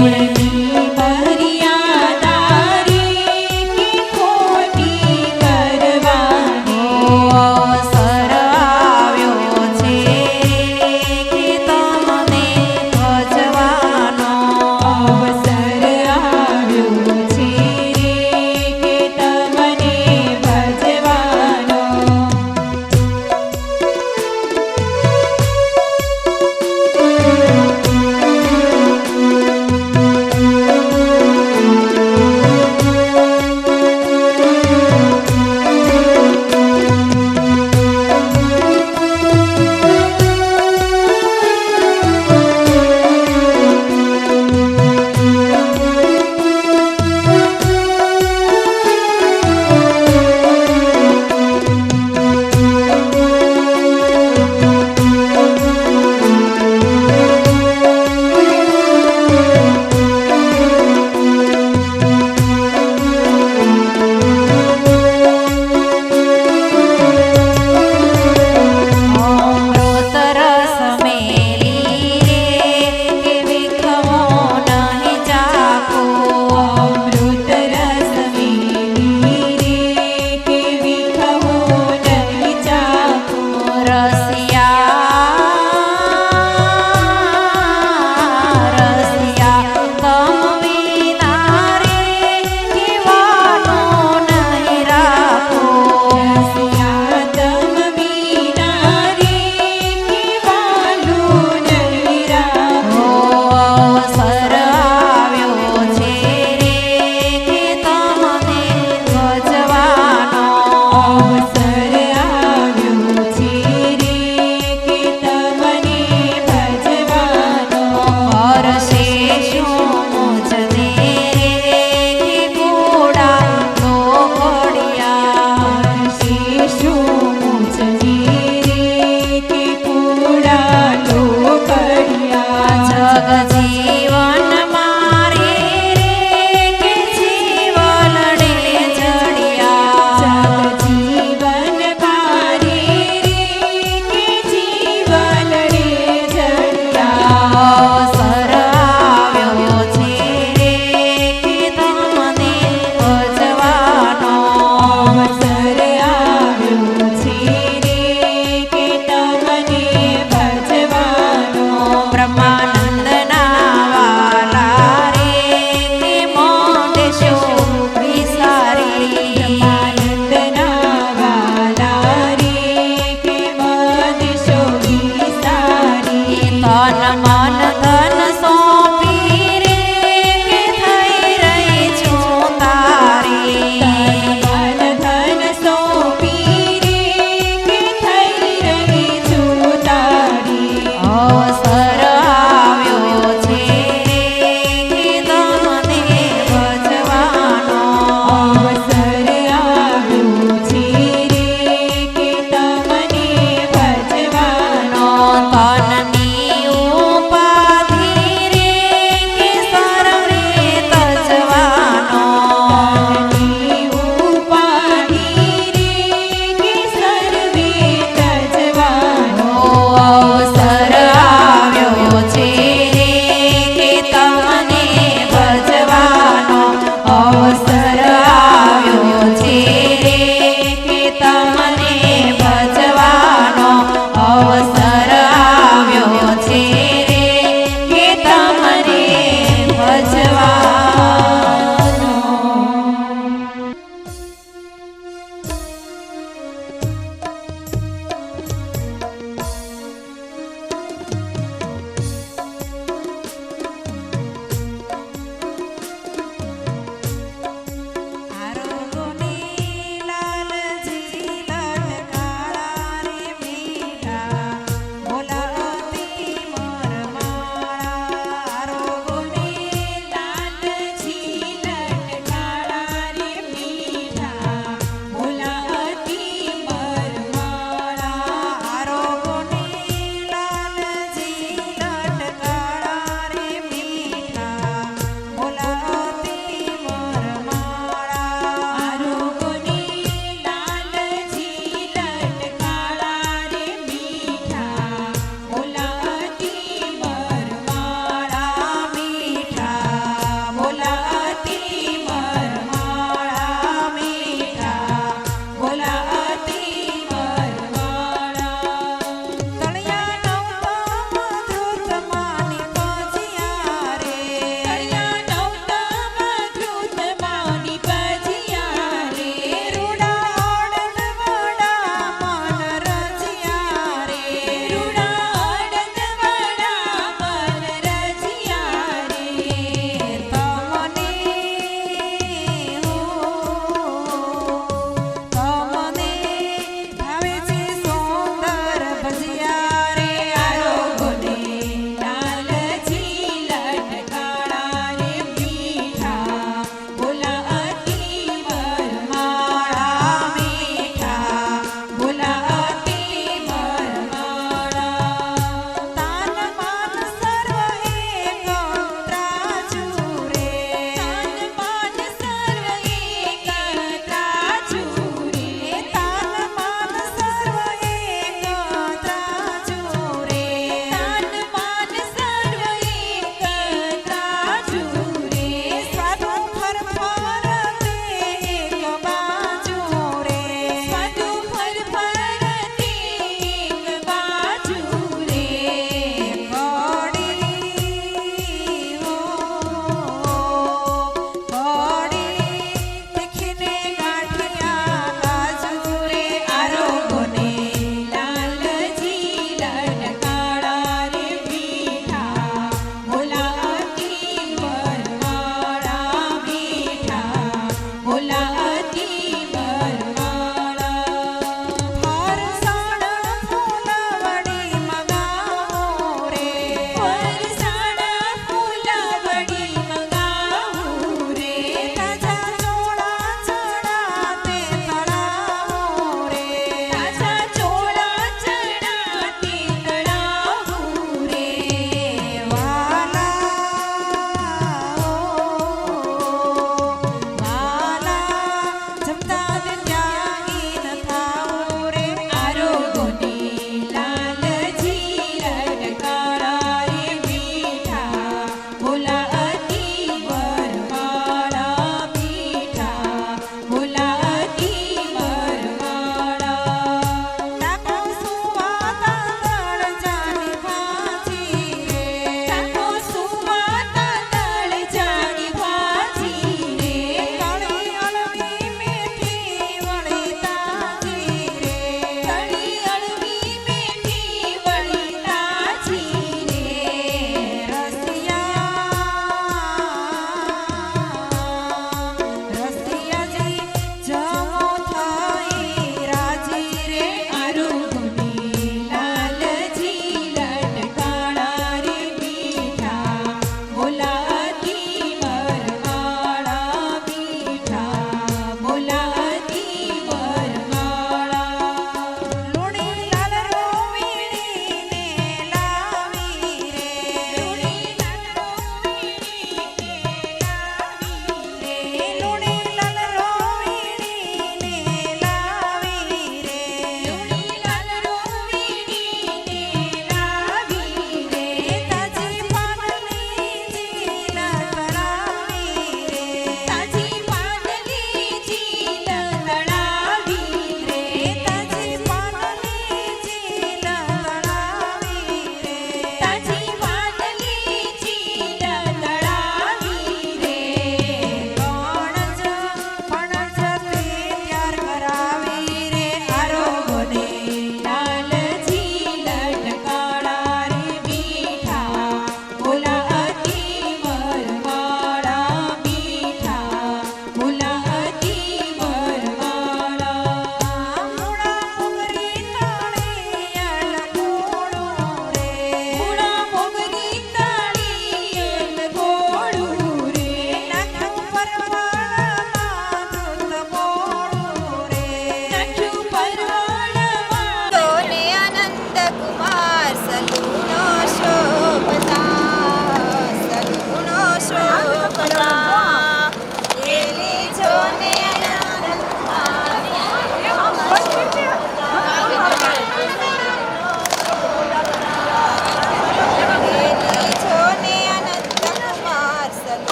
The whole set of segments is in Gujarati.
make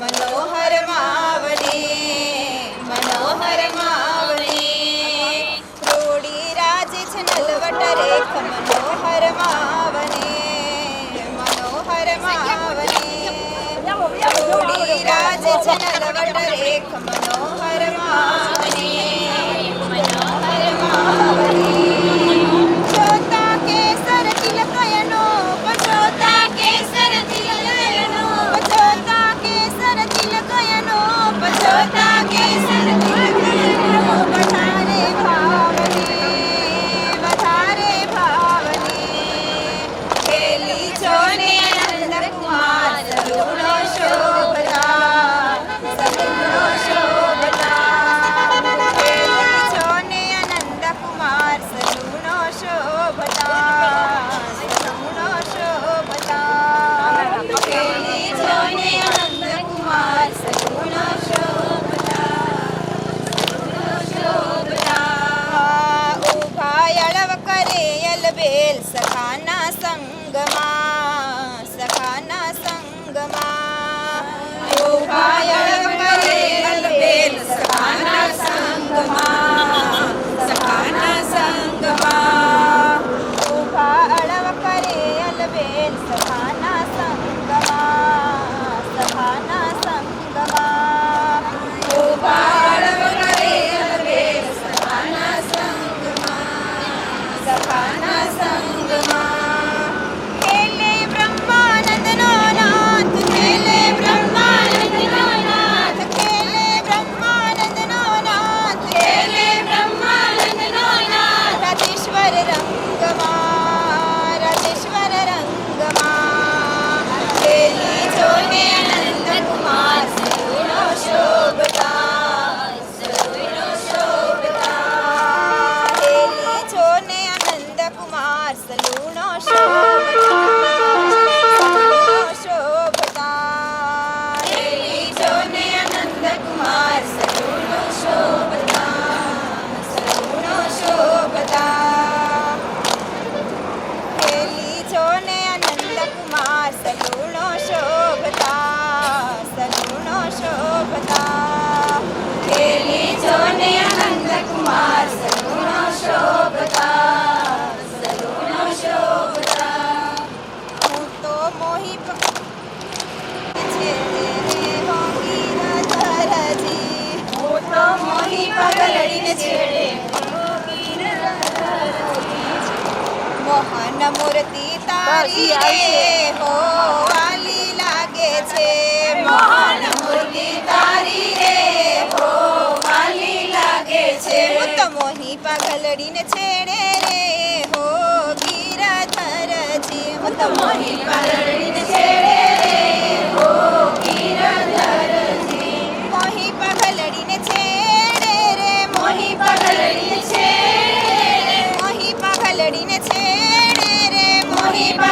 മനോഹരമാവണേ മനോഹരമാവണേ. റോഡി രാജനൽവട്ടരേഖ മനോഹരമാവണേ മനോഹരമാവണേ. റോഡി രാജനൽവട്ടരേഖ മനോഹരമാവണേ. વેલ સખાના સંગમાં સખાના સંગમાં. યોગાયળ કરેલ વેલ સખાના સંગમાં સખાના સંગમાં. યોગા અળવ કરેલ વેલ મોહન મૂર્તિ તારી રે હો વાલી લાગે છે. મોહન મૂર્તિ તારી રે હો વાલી લાગે છે. હું તો મોહી પાગલડીને છેડે રે હો ગીરા ધરજી હું તો મોહી Viva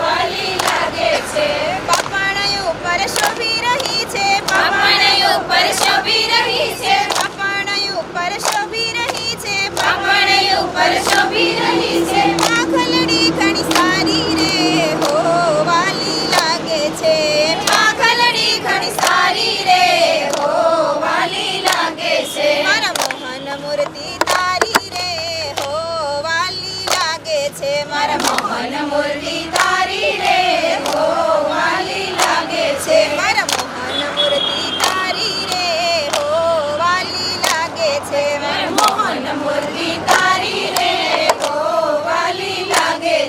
ફરતી લાગે છે. પપણય ઉપર શોભી રહી છે પપણય ઉપર શોભી રહી છે. પપણય ઉપર શોભી રહી છે પપણય ઉપર શોભી રહી છે. આ ઘણી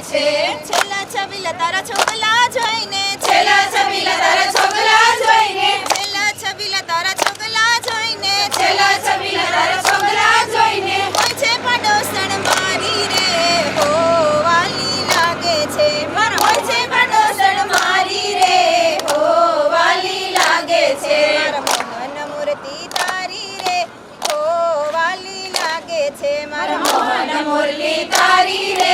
છે? છેલ્લા છબીલા તારા છોકલા જોઈને. છેલ્લા છબીલા તારા છોકલા જોઈને. છેલ્લા છબીલા તારા છોકલા જોઈને. છેલ્લા છબીલા તારા છોકલા જોઈને. હોય છે પાડોસણ મારી રે. હો વાલી લાગે છે મારા હોય છે પાડોસણ મારી રે. હો વાલી લાગે છે. મન મૂર્તિ તારી રે. હો વાલી લાગે છે મારા મોહન મુરલી તારી રે.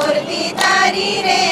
for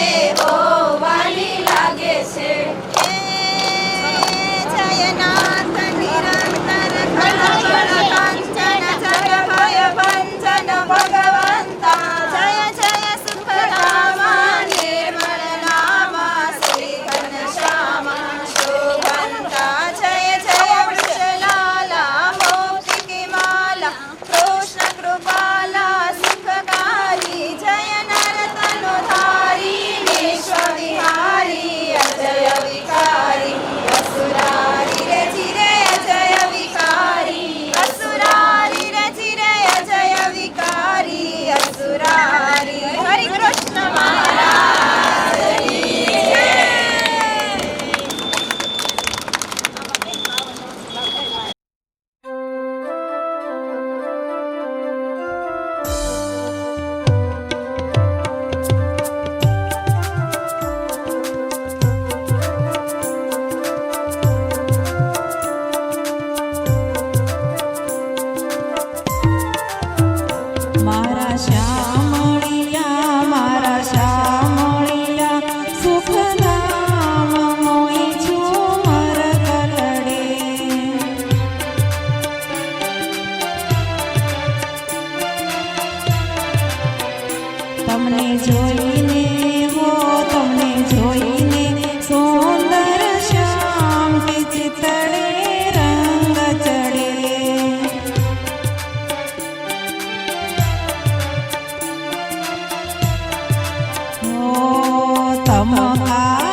মমতা